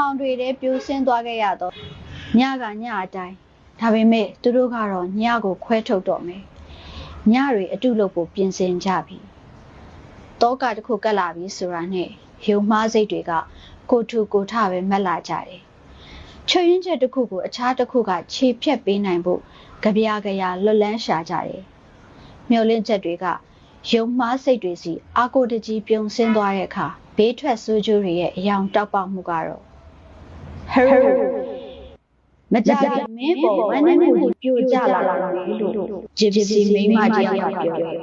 မှောင်တွေထဲပြိုဆင်းသွားခဲ့ရတော့ညကညအတိုင်းဒါပေမဲ့သူတို့ကတော့ညကိုခွဲထုတ်တော့မယ်ညတွေအတုလို့ပိုပြင်ဆင်ကြပြီတောကတစ်ခုကတ်လာပြီဆိုတာနဲ့ယုံမှားစိတ်တွေကကိုထူကိုထပဲမက်လာကြတယ်ချွေရင်ချက်တစ်ခုကိုအခြားတစ်ခုကခြေဖြတ်ပေးနိုင်ဖို့ကြပြာကြရာလွတ်လန်းရှာကြတယ်မျောလင့်ချက်တွေကယုံမှားစိတ်တွေစီအာကိုတကြီးပြုံဆင်းသွားတဲ့အခါဘေးထွက်ဆိုးကျိုးတွေရဲ့အယောင်တောက်ပမှုကတော့ ဟဲ့မကြခင်မင်းပေါ်ဝမ်းနေမှုပြိုကျလာလာတယ်လို့ဂျစ်စီမိန်းမတယောက်ကပြောတယ်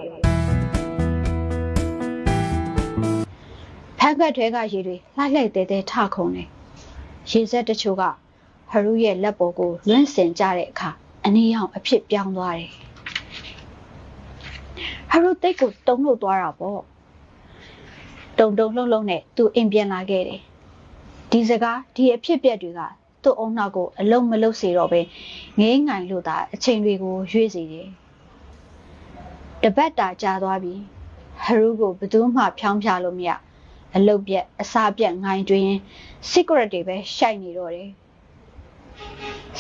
ဖန်ကတ်ထဲကရေတွေလှိုက်လိုက်တဲတဲထခုံတယ်ရေစက်တချို့ကဟရုရဲ့လက်ပေါ်ကိုလွင့်စင်ကြတဲ့အခါအနည်းအောင်အဖြစ်ပြောင်းသွားတယ်ဟရုတိတ်ကိုတုံလို့သွားတာပေါ့တုံတုံလှုပ်လှုပ်နဲ့သူအိမ်ပြန်လာခဲ့တယ် ဒီစကားဒီအဖြစ်ပြက်တွေကသူ့အုံနောက်ကိုအလုံးမလုံးစေတော့ပဲငေးငိုင်လို့သာအချိန်တွေကိုရွေ့စေတယ်တပတ်တာကြာသွားပြီဟရုကိုဘယ်သူမှဖြောင်းပြလို့မရအလုတ်ပြက်အစာပြက်ငိုင်တွင် secret တွေပဲရှိုက်နေတော့တယ်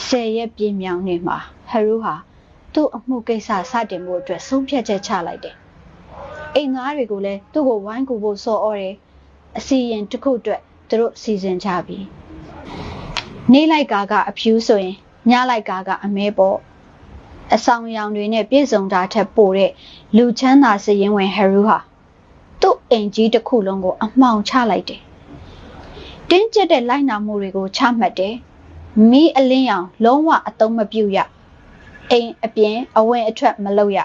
ဆယ်ရက်ပြင်းမြောင်နေမှာဟရုဟာသူ့အမှုကိစ္စစတင်ဖို့အတွက်ဆုံးဖြတ်ချက်ချလိုက်တယ်အိမ်သားတွေကိုလည်းသူ့ကိုဝိုင်းကူဖို့စော်ဩတယ်အစီရင်တစ်ခုအတွက် သူတို့စီစဉ်ကြပြီနေလိုက်ကာကအဖြူဆိုရင်ညလိုက်ကာကအမဲပေါ့အဆောင်ရောင်တွေနဲ့ပြည့်စုံတာထက်ပိုတဲ့လူချမ်းသာစရင်ဝင်ဟရူဟာသူ့အိမ်ကြီးတစ်ခုလုံးကို အမှောင်ချလိုက်တယ်တင်းကျပ်တဲ့လိုက်နာမှုတွေကိုချမှတ်တယ်မီးအလင်းရောင်လုံးဝအသုံးမပြုရအိမ်အပြင်အဝင်အထွက်မလုပ်ရ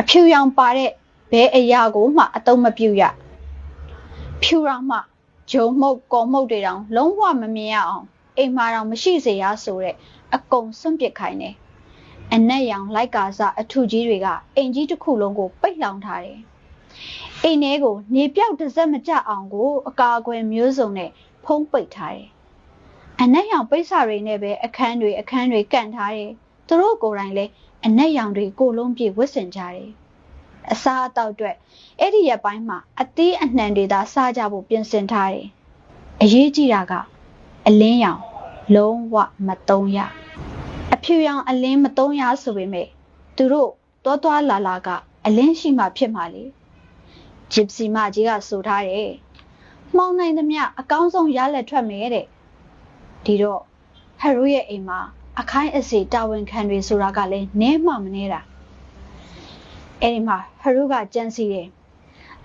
အဖြူရောင်ပါတဲ့ဘဲအရာကိုမှအသုံးမပြုရဖြူရောင်မှ ဂျုံမှုတ်ကော်မှုတ်တွေတောင်လုံးဝမမြင်ရအောင်အိမ်မှာတောင်မရှိစေရဆိုတဲ့အကုံစွန့်ပစ်ခိုင်းတယ်အနက်ရောင်လိုက်ကာစအထုကြီးတွေကအိမ်ကြီးတစ်ခုလုံးကိုပိတ်လောင်ထားတယ်အိမ်ထဲကိုနေပြောက်တစ်စက်မကြအောင်ကို အကာအကွယ်မျိုးစုံနဲ့ဖုံးပိတ်ထားတယ်အနက်ရောင်ပိတ်စာတွေနဲ့ပဲအခန်းတွေအခန်းတွေကန့်ထားတယ်သူတို့ကိုယ်တိုင်လည်းအနက်ရောင်တွေကိုလုံးပြည့်ဝတ်ဆင်ကြတယ် အစားအသောက်အတွက်အဲ့ဒီရက်ပိုင်းမှာအသီးအနှံတွေသာစားကြဖို့ပြင်ဆင်ထားတယ်။အရေးကြီးတာကအလင်းရောင်လုံးဝမတုံးရအဖြူရောင်အလင်းမတုံးရဆိုပေမဲ့သူတို့တောသွားလာလာကအလင်းရှိမှဖြစ်မှာလေဂျစ်စီမကြီးကဆိုထားတယ်။မှောင်နိုင်သမျှအကောင်းဆုံးရလက်ထွက်မယ်တဲ့။ဒီတော့ဟရိုရဲ့အိမ်မှာအခိုင်းအစီတာဝန်ခံတွေဆိုတာကလည်းနဲမှမနေတာ။ အဲဒီမှာဟရုကကြံစီတယ်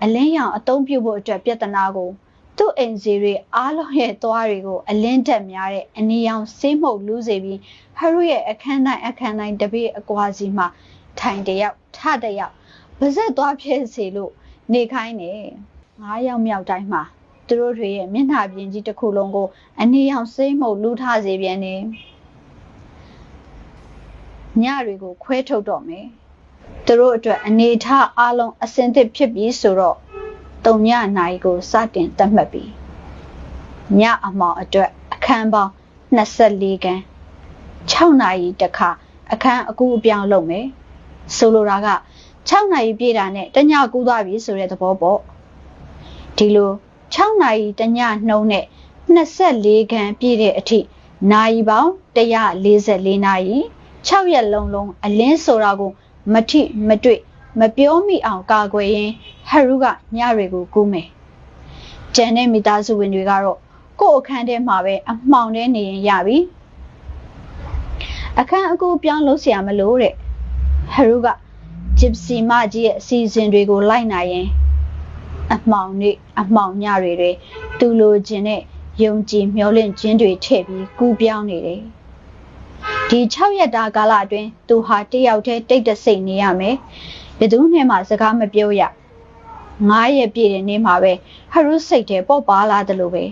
အလင်းရောင်အသုံးပြုဖို့အတွက်ပြဿနာကိုသူ့အိမ်စီတွေအားလုံးရဲ့သွားတွေကိုအလင်းတက်များတဲ့အနီရောင်ဆေးမှုတ်လူးစေပြီးဟရုရဲ့အခန်းတိုင်းအခန်းတိုင်းတပိအကွာစီမှာထိုင်တယောက်ထတယောက်ပါဇက်သွားဖြစ်စေလို့နေခိုင်းနေငါးယောက်မြောက်တိုင်းမှာသူတို့တွေရဲ့မျက်နှာပြင်ကြီးတစ်ခုလုံးကိုအနီရောင်ဆေးမှုတ်လူးထားစေပြန်နေညတွေကိုခွဲထုတ်တော့မယ် သူတို့အတွက်အနေထားအလုံးအစင်သစ်ဖြစ်ပြီးဆိုတော့တုံညနိုင်ကိုစတင်သတ်မှတ်ပြီးညအမောင်အတွက်အခန်းပေါင်း24ခန်း6နာရီတခါအခန်းအကူအပြောင်းလုပ်မယ်ဆိုလိုတာက6နာရီပြည့်တာနဲ့တညကူးသွားပြီဆိုတဲ့သဘောပေါ့ဒီလို6နာရီတညနှုံးနဲ့24ခန်းပြည့်တဲ့အထိနာရီပေါင်း144နာရီ6ရက်လုံးလုံးအလင်းဆိုတာကို မထိမတွေ့မပြောမိအောင်ကာကွယ်ရင်းဟရုကညတွေကိုကူးမယ်။ကျန်တဲ့မိသားစုဝင်တွေကတော့ကို့အခန်းထဲမှာပဲအမှောင်ထဲနေရင်ရပြီ။အခန်းအကူပြောင်းလို့ဆရာမလို့တဲ့။ဟရုကဂျစ်စီမကြီးရဲ့အစီအစဉ်တွေကိုလိုက်နိုင်ရင်အမှောင်နေအမှောင်ညတွေတွေသူလိုချင်တဲ့ယုံကြည်မျှော်လင့်ခြင်းတွေထည့်ပြီးကူးပြောင်းနေတယ်။ ဒီ6ရက်တာကာလအတွင်းသူဟာတယောက်တည်းတိတ်တဆိတ်နေရမယ်ဘယ်သူနဲ့မှစကားမပြောရ9ရက်ပြည့်တဲ့နေ့မှာပဲဟရုစိတ်ထဲပေါ့ပါလာတယ်လို့ပဲ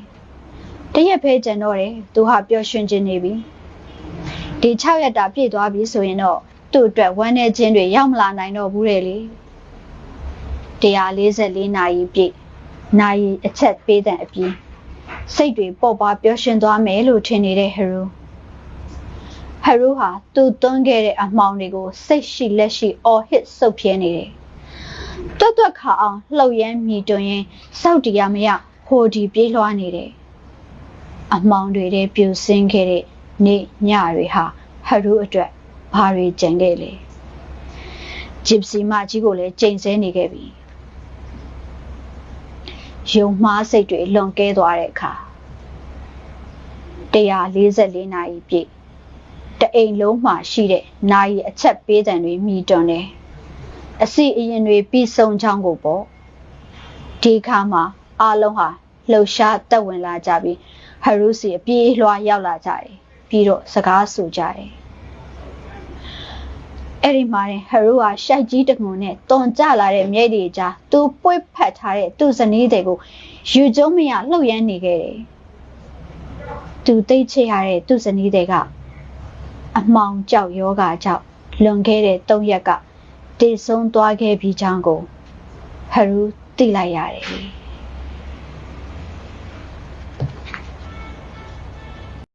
တရက်ဖဲကျန်တော့တယ်သူဟာပျော်ရွှင်ခြင်းနေပြီဒီ6ရက်တာပြည့်သွားပြီဆိုရင်တော့သူ့အတွက်ဝမ်းနေခြင်းတွေရောက်မလာနိုင်တော့ဘူးလေလေ144နာရီပြည့်နာရီအချက်ပေးတဲ့အပြင်စိတ်တွေပေါ့ပါပျော်ရွှင်သွားမယ်လို့ထင်နေတဲ့ဟရု ဟရူဟာသူသွန်းခဲ့တဲ့အမှောင်တွေကိုစိတ်ရှိလက်ရှိအော်ဟစ်စုပ်ပြဲနေတယ်။တွတ်တွတ်ခါအောင်လှုပ်ရမ်းမြည်တွင်ရင်စောက်တီရမရဟိုဒီပြေးလွှားနေတယ်။အမောင်တွေထဲပြူစင်းခဲ့တဲ့နေ့ညတွေဟာဟရုအတွက်ဘာတွေကြံခဲ့လဲဂျစ်စီမကြီးကိုလည်းကြိမ်ဆဲနေခဲ့ပြီယုံမှားစိတ်တွေလွန်ကဲသွားတဲ့အခါ144နာရီပြည့် တအိမ်လုံးမှာရှိတဲ့နာရီအချက်ပေးတံတွေမြည်တွန်တယ်အစီအရင်တွေပြီးဆုံးချောင်းကိုပေါ့ဒီခါမှာအားလုံးဟာလှုပ်ရှားတက်ဝင်လာကြပြီးဟရုစီအပြေးလွှားရောက်လာကြတယ်ပြီးတော့စကားဆိုကြတယ်အဲ့ဒီမှာဟရုဟာရှိုက်ကြီးတငုံနဲ့တွန်ကြလာတဲ့မြိတ်တွေကြားသူပွေ့ဖက်ထားတဲ့သူ့ဇနီးတွေကိုယူကျုံးမရလှုပ်ရမ်းနေခဲ့တယ်သူသိချရတဲ့သူ့ဇနီးတွေက အမောင်ကြောက်ယောဂါကြောင့်လွန်ခဲ့တဲ့၃ရက်ကတည်ဆုံးသွားခဲ့ပြီးချောင်းကိုဟရုသိလိုက်ရတယ်